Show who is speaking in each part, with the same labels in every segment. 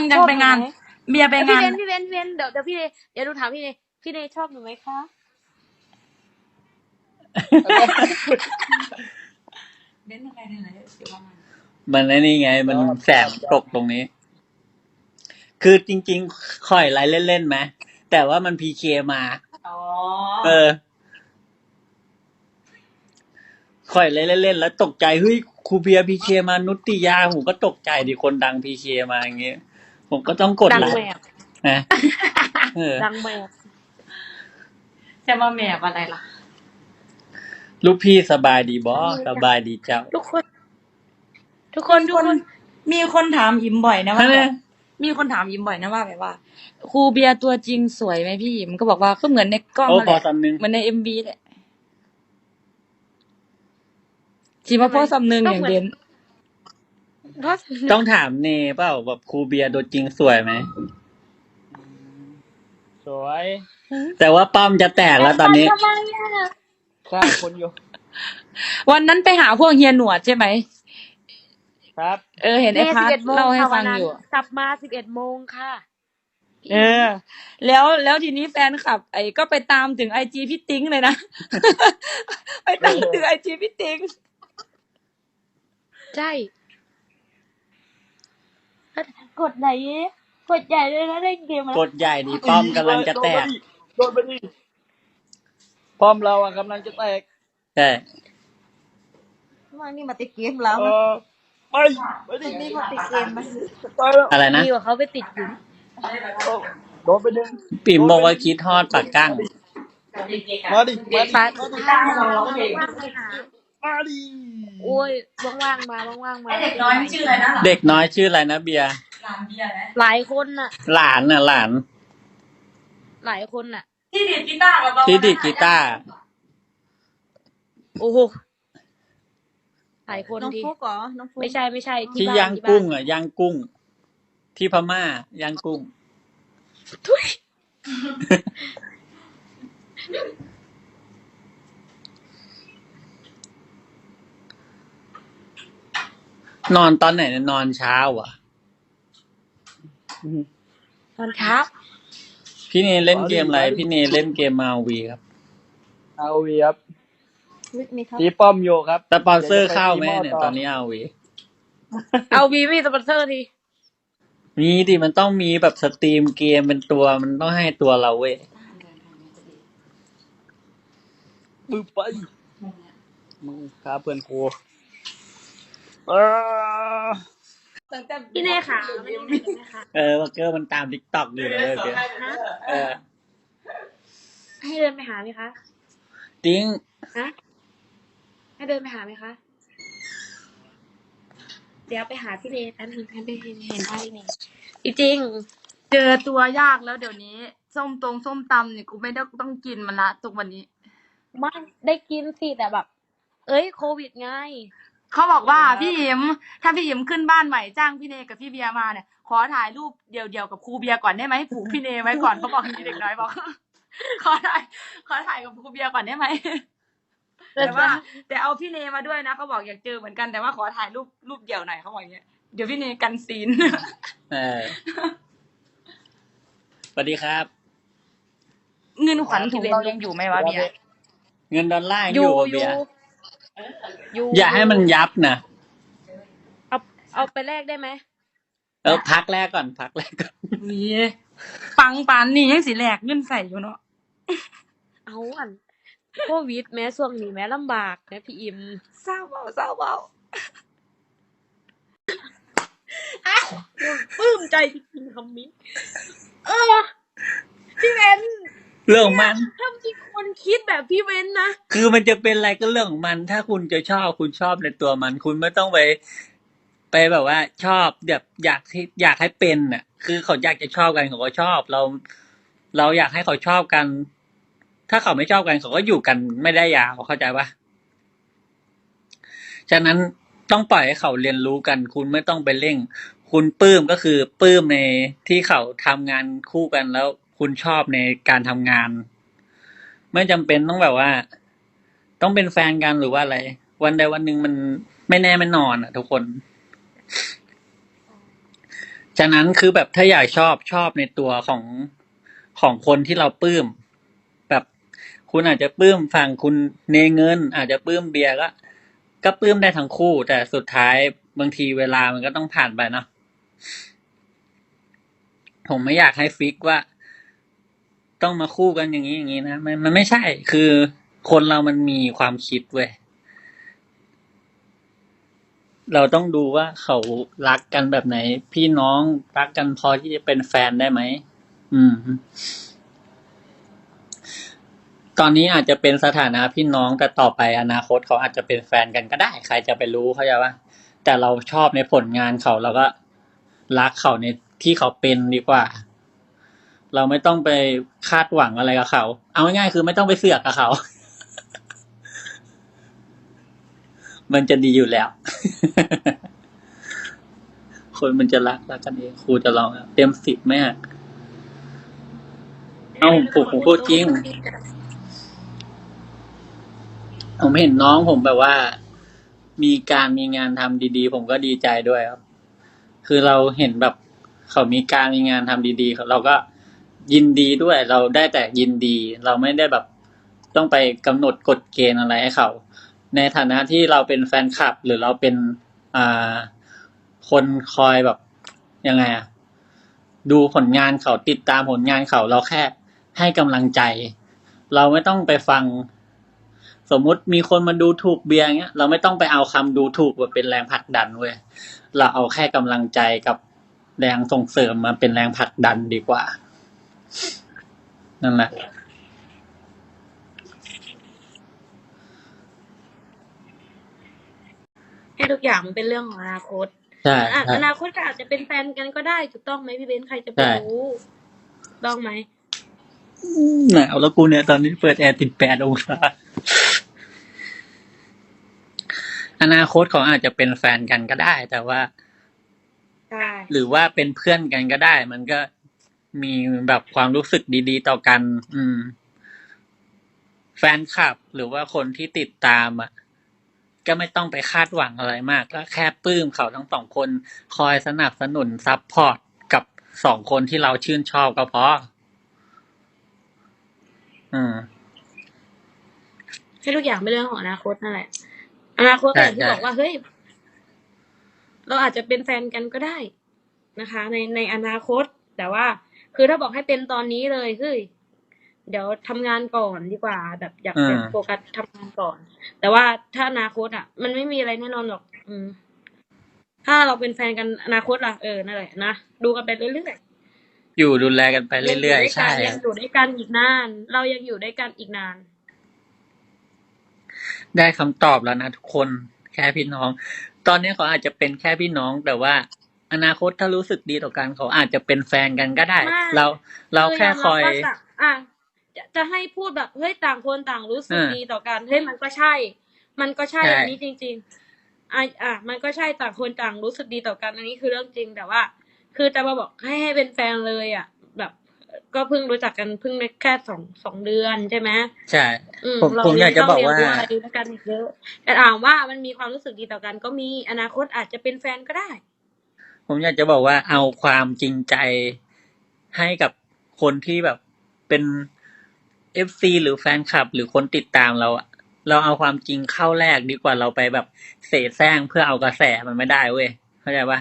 Speaker 1: งจังไปงาน
Speaker 2: ชอบหนูไหม
Speaker 1: เบียร์ไป
Speaker 2: เอ้ยพี่
Speaker 1: งาน
Speaker 2: เบนพี่เบนพี่เบนเดี๋ยวเดี๋ยวพี่เนเดี๋ยวดูถามพี่เนพี่เนชอบหนูไหมคะ
Speaker 1: เบนอะไรเนี่ยเดี๋ยวว่ามัน
Speaker 3: มันไอ้นี่ไง มันแสงตกตรงนี้ คือจริงๆค่อยไลฟ์เล่นๆไหมแต่ว่ามันพีเคมา
Speaker 1: อ๋อ
Speaker 3: เออค่อยไลฟ์เล่นๆแล้วตกใจเฮ้ยครูเบียร์พีเคมานุตติยาผมก็ตกใจดิคนดังพีเคมาอย่างเงี้ย ผมก็ต้องกด
Speaker 2: ดัง
Speaker 3: ไล
Speaker 2: แม
Speaker 3: ค์
Speaker 2: บ
Speaker 3: นะเออ
Speaker 2: ดังแมบ
Speaker 1: จะมาแมบอะไรล่ะ
Speaker 3: ลูกพี่สบายดีบอสบายดีเจ้า
Speaker 2: ทุกคน ทุก
Speaker 1: ค
Speaker 2: คน
Speaker 1: น
Speaker 2: ทุ
Speaker 1: ค
Speaker 2: ก
Speaker 1: น
Speaker 2: คน
Speaker 1: มีคนถามยิมบ่อยนะว่า
Speaker 3: ฮะ
Speaker 1: แบบมีคนถามยิมบ่อยนะว่าแบบว่าครูเบียร์ตัวจริงสวยไหมพี่ยิมก็บอกว่าก็เหมือนในกล้อง
Speaker 3: โอ้
Speaker 1: นั่น
Speaker 3: พ
Speaker 1: แห
Speaker 3: อ
Speaker 1: ละ
Speaker 3: สำนึง
Speaker 1: เหมือนในเอ็มบีแหละจีมาพ่อสำนึงอย่างเด่น
Speaker 2: เพราะ
Speaker 3: ต้องถามเนเปล่าแบบครูเบียร์ตัวจริงสวยไหม
Speaker 4: สวย
Speaker 3: แต่ว่าป้อมจะแตกแล้วตอนนี้
Speaker 2: ทำไมอะ
Speaker 4: ฆ่าคนอยู่
Speaker 1: วันนั้นไปหาพวกเฮียหนวดใช่ไหม
Speaker 4: ครับ
Speaker 1: เออ เห็นไอ้พัด
Speaker 2: 11โมง
Speaker 1: เล่าให้
Speaker 2: ค่ะ
Speaker 1: ฟั
Speaker 2: วั
Speaker 1: ง
Speaker 2: นนั้น
Speaker 1: อยู่
Speaker 2: กลับมาสิบเอ็ดโมงค่ะ
Speaker 1: เออ แล้วแล้วทีนี้แฟนคลับ ไอ้ก็ไปตามถึงไอจีพี่ติ้งเลยนะ ไปตามถึงไอจีพี่ติ้ง
Speaker 2: ใช่ กดไหนกดใหญ่เลยนะเล่นเกมอะ
Speaker 3: กดใหญ่ดิป้อมกำลังจะแตก
Speaker 4: โดนไปดิป้อมเราอะกำลังจะแตก
Speaker 3: ใช่
Speaker 5: มันนี่มาติดเกมแล้ว
Speaker 4: เอ
Speaker 5: นะ
Speaker 4: อไปไปดิ
Speaker 5: นี่มาติดเกมไหม
Speaker 4: ตายแล้ว
Speaker 3: อะไรนะ
Speaker 2: ดีกว่าเขาไปติดอยู่
Speaker 4: โดนไปหนึ่ง
Speaker 3: ปิ่มบอกว่าคิดทอดปากกั้ง
Speaker 4: มาดิมาดิ
Speaker 2: ฟ้า
Speaker 4: มาดิ
Speaker 2: โอ้ยว่างๆมาว่างๆมา
Speaker 1: เด็กน้อยไม่ชื่ออะไรนะ
Speaker 3: เด็กน้อยชื่ออะไรนะเบียร์
Speaker 1: หลานเบียร์นะ
Speaker 2: หลายคนน่ะ
Speaker 3: หลานน่ะหลาน
Speaker 2: หลายคนน่ะ
Speaker 1: ที่ดีดกีตาร์กับเรา
Speaker 3: ที่ดีดกีตาร์
Speaker 2: โอ้โหหลายคน
Speaker 5: น้อง
Speaker 2: ดี
Speaker 5: ฟุกเหรอ น้องฟุก
Speaker 2: ไม่ใช่ไม่ใช่
Speaker 3: ที่
Speaker 2: บ้น
Speaker 3: ย่าง
Speaker 2: ที่บ้น
Speaker 3: กุ้งอะย่างกุ้ง ที่พม่าย่างกุ้ง นอนตอนไหนเนี่ยนอนเช้าอะ
Speaker 2: ตอนเช้า
Speaker 3: พี่เนเล่นเกมอะไร พี่เนเล่นเกมมาวีครับ
Speaker 4: เอาวีครับ
Speaker 5: วิทย์มีครับ
Speaker 4: ตีป้อมโยครับ
Speaker 3: สปอนเซอร์เข้าไหมเนี่ยตอนนี้เอาวี
Speaker 2: เอาวีไม่สปอนเซอร์ที
Speaker 3: มีดิมันต้องมีแบบสตรีมเกมเป็นตัวมันต้องให้ตัวเราเว้ย
Speaker 4: มือไปมึงฆ่าเพื่อนกู เออ
Speaker 2: พี่เน่ขาไม่ได้เห็นไหมคะ
Speaker 3: เออว่าเกอร์มันตามทิกตอกอยู่เลยเกอร์เออ
Speaker 2: ให้เดินไปหาไหมคะ
Speaker 3: ติ้ง
Speaker 2: ฮะให้เดินไปหาไหมคะเดี๋ยวไปหาพี่เนแป๊บนึงให้ไปเห็นเห็นได้นี่จริง
Speaker 1: เจอตัวยากแล้วเดี๋ยวนี้ ส้มตรงส้มตำเนี่ยกูไม่ได้ต้องกินมันละทุกวันนี้
Speaker 2: ๆไม่ได้กินสิแต่แบบ เอ้ยโควิดไง
Speaker 1: เขาบอกว่าพี่หิมถ้าพี่หิมขึ้นบ้านใหม่จ้างพี่เนกับพี่เบียร์มาเนี่ยขอถ่ายรูปเดี่ยวๆกับครูเบียร์ก่อนได้ไหมผูกพี่เนไว้ก่อนเขาบอกอย่างนี้เด็กน้อยบอกขอถ่ายขอถ่ายกับครูเบียร์ก่อนได้ไหมแต่ว่า แต่เอาพี่เนมาด้วยนะเขาบอกอยากเจอเหมือนกันแต่ว่าขอถ่ายรูปรูปเดี่ยวหน่อยเขาบอกอย่างเงี้ยเดี๋ยวพี่เนกันซีน
Speaker 3: เออสวัสดีครับ
Speaker 1: เงินขวัญถุงเรายังอยู่ไหมวะเบียร์
Speaker 3: เงินดอลลาร์ยัง
Speaker 2: อ
Speaker 3: อยู่ยู่กับ
Speaker 2: อ
Speaker 3: เบี
Speaker 2: ยู่
Speaker 3: ยร์
Speaker 2: อ ยู่
Speaker 3: อย่าให้มันยับนะ
Speaker 2: เอาเอาไปแลกได้ไหม
Speaker 3: เออพักแรกก่อนพักแรกก่อน
Speaker 1: นี่ปังปานนี่ยังสิแหลกเงินใส่อยู่เนาะ
Speaker 2: เอาอันโควิดแม้ช่วงนี้แม้ลำบากนะพี่อิม
Speaker 1: เศร้าเบาเศร้าเบา
Speaker 2: ปลื้มใจจริงๆคำนี้เออพี่เวน
Speaker 3: เรื่องของมัน
Speaker 2: ถ้ามีคนคิดแบบพี่เวนนะ
Speaker 3: คือมันจะเป็นอะไรก็เรื่องของมัน ถ้าคุณจะชอบคุณชอบในตัวมัน คุณไม่ต้องไป ไปแบบว่า ชอบแบบอยากที่อยากให้เป็นน่ะ คือเขาอยากจะชอบกันเขาก็ชอบเรา เราอยากให้เขาชอบกัน ถ้าเขาไม่ชอบกันเขาก็อยู่กันไม่ได้ยาวเข้าใจปะฉะนั้นต้องปล่อยให้เขาเรียนรู้กัน คุณไม่ต้องไปเร่ง คุณปลื้มก็คือปลื้มในที่เขาทำงานคู่กันแล้ว คุณชอบในการทำงาน ไม่จำเป็นต้องแบบว่า ต้องเป็นแฟนกันหรือว่าอะไร วันใดวันหนึ่งมันไม่แน่ไม่นอนอะ ทุกคนฉะนั้นคือแบบถ้าอยากชอบชอบในตัวของของคนที่เราปลื้มแบบคุณอาจจะปลื้มฝั่งคุณเนเงิน อาจจะปลื้มเบียร์ก็ ก็ปลื้มได้ทั้งคู่ แต่สุดท้ายบางทีเวลามันก็ต้องผ่านไปเนาะผมไม่อยากให้ฟิกว่า ต้องมาคู่กันอย่างนี้อย่างนี้นะมันมันไม่ใช่คือคนเรามันมีความคิดเว้ยเราต้องดูว่าเขารักกันแบบไหน พี่น้องรักกันพอที่จะเป็นแฟนได้ไหมอืม ตอนนี้อาจจะเป็นสถานะพี่น้องแต่ต่อไปอนาคตเขาอาจจะเป็นแฟนกันก็ได้ ใครจะไปรู้เขาใจปะแต่เราชอบในผลงานเขาเราก็รักเขาในที่เขาเป็นดีกว่า เราไม่ต้องไปคาดหวังอะไรกับเขา เอาง่ายๆคือไม่ต้องไปเสือกกับเขา มันจะดีอยู่แล้ว คนมันจะรักรักกันเองครูจะลองเต็มสิบไหมอะเอ้าผมผมพูดจริงผมเห็นน้องผมแบบว่า มีการมีงานทำดีๆ ผมก็ดีใจด้วยครับ คือเราเห็นแบบเขามีการมีงานทำดีๆเราก็ ยินดีด้วย เราได้แต่ยินดี เราไม่ได้แบบต้องไปกำหนดกฎเกณฑ์อะไรให้เขา ในฐานะที่เราเป็นแฟนคลับ หรือเราเป็นอ่าคนคอยแบบยังไงอะดูผลงานเขาติดตามผลงานเขาเราแค่ให้กำลังใจ เราไม่ต้องไปฟัง สมมุติมีคนมาดูถูกเบียร์เงี้ย เราไม่ต้องไปเอาคำดูถูกมาเป็นแรงผลักดันเว้ยเราเอาแค่กำลังใจกับแรงส่งเสริมมาเป็นแรงผลักดันดีกว่า นั่นแหละ
Speaker 2: ให้ทุกอย่างมันเป็นเรื่องของอนาคต
Speaker 3: ใช่
Speaker 2: อะ
Speaker 3: ใช่
Speaker 2: อนาคตก็อาจจะเป็นแฟนกันก็ได้ถูกต้องไหมพี่เบนซ์ใครจะไป
Speaker 3: ใช่
Speaker 2: รู้ถูกต้องไหม
Speaker 3: หนาวแล้วกูเนี่ยตอนนี้เปิดแอร์ติดแปดองศาอนาคตเขาอาจจะเป็นแฟนกันก็ได้ แต่ว่า
Speaker 2: ใช่
Speaker 3: หรือว่าเป็นเพื่อนกันก็ได้ มันก็ มีแบบความรู้สึกดีๆ ต่อกัน อืม แฟนคลับ หรือว่าคนที่ติดตามอะก็ไม่ต้องไปคาดหวังอะไรมาก ก็แค่ปลื้มเขาทั้งสองคน คอยสนับสนุนซัพพอร์ตกับสองคนที่เราชื่นชอบก็พอ อืม
Speaker 2: ให้ทุกอย่างเป็นเรื่องของอนาคตนั่นแหละ อนาคตก็อย่างที่
Speaker 3: ใช่
Speaker 2: บอกว่า เฮ้ย เราอาจจะเป็นแฟนกันก็ได้นะคะ ในในอนาคต แต่ว่า คือถ้าบอกให้เป็นตอนนี้เลยเฮ้ยเดี๋ยวทำงานก่อนดีกว่า แบบอยาก
Speaker 3: อืม
Speaker 2: อยากโฟกัสทำงานก่อน แต่ว่าถ้าอนาคตอะ มันไม่มีอะไรแน่นอนหรอก อืม ถ้าเราเป็นแฟนกันอนาคตล่ะเออนั่นแหละนะดูกันไปเรื่อยๆ
Speaker 3: อยู่ดูแลกันไปเรื่อยๆใช่
Speaker 2: ยังอยู่ด้วยกันอีกนาน เรายังอยู่ด้วยกันอีกนาน
Speaker 3: ได้คำตอบแล้วนะทุกคนแค่พี่น้อง ตอนนี้เขาอาจจะเป็นแค่พี่น้องแต่ว่า อนาคตถ้ารู้สึกดีต่อกันเขาอาจจะเป็นแฟนกันก็ได้
Speaker 2: ไม่
Speaker 3: เราเราแค่คอย
Speaker 2: รับว่าต่างอะจะจะให้พูดแบบเฮ้ยต่างคนต่างรู้สึก
Speaker 3: อ่า
Speaker 2: ดีต่อกันเฮ้ยมันก็ใช่ มันก็ใช่
Speaker 3: ใช่
Speaker 2: อันนี้จริง ๆอะอะมันก็ใช่ต่างคนต่างรู้สึกดีต่อกัน อันนี้คือเรื่องจริงแต่ว่า คือจะมาบอกให้ให้เป็นแฟนเลยอะ แบบ ก็เพิ่งรู้จักกันเพิ่งได้แค่สองสองเดือนใช่ไหม
Speaker 3: ใช่
Speaker 2: อืม
Speaker 3: ผม
Speaker 2: เรา
Speaker 3: ผมอยากจะบอกว่า
Speaker 2: เรียนรู้อะไรด้วยกันอีกเยอะแต่ถามว่ามันมีความรู้สึกดีต่อกัน ก็มีอนาคตอาจจะเป็นแฟนก็ได้
Speaker 3: ผมอยากจะบอกว่าเอาความจริงใจให้กับคนที่แบบเป็นเอฟซีหรือแฟนคลับ หรือคนติดตามเราอะเราเอาความจริงเข้าแรกดีกว่าเราไปแบบเสแสร้งเพื่อเอากระแสมันไม่ได้เว้ยเข้าใจปะ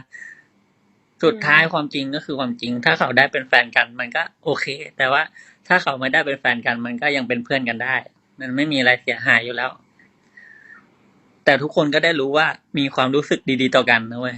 Speaker 3: สุดท้ายความจริงก็คือความจริง ถ้าเขาได้เป็นแฟนกันมันก็โอเค แต่ว่าถ้าเขาไม่ได้เป็นแฟนกันมันก็ยังเป็นเพื่อนกันได้ มันไม่มีอะไรเสียหายอยู่แล้ว แต่ทุกคนก็ได้รู้ว่ามีความรู้สึกดี ๆ ต่อกันนะเว้ย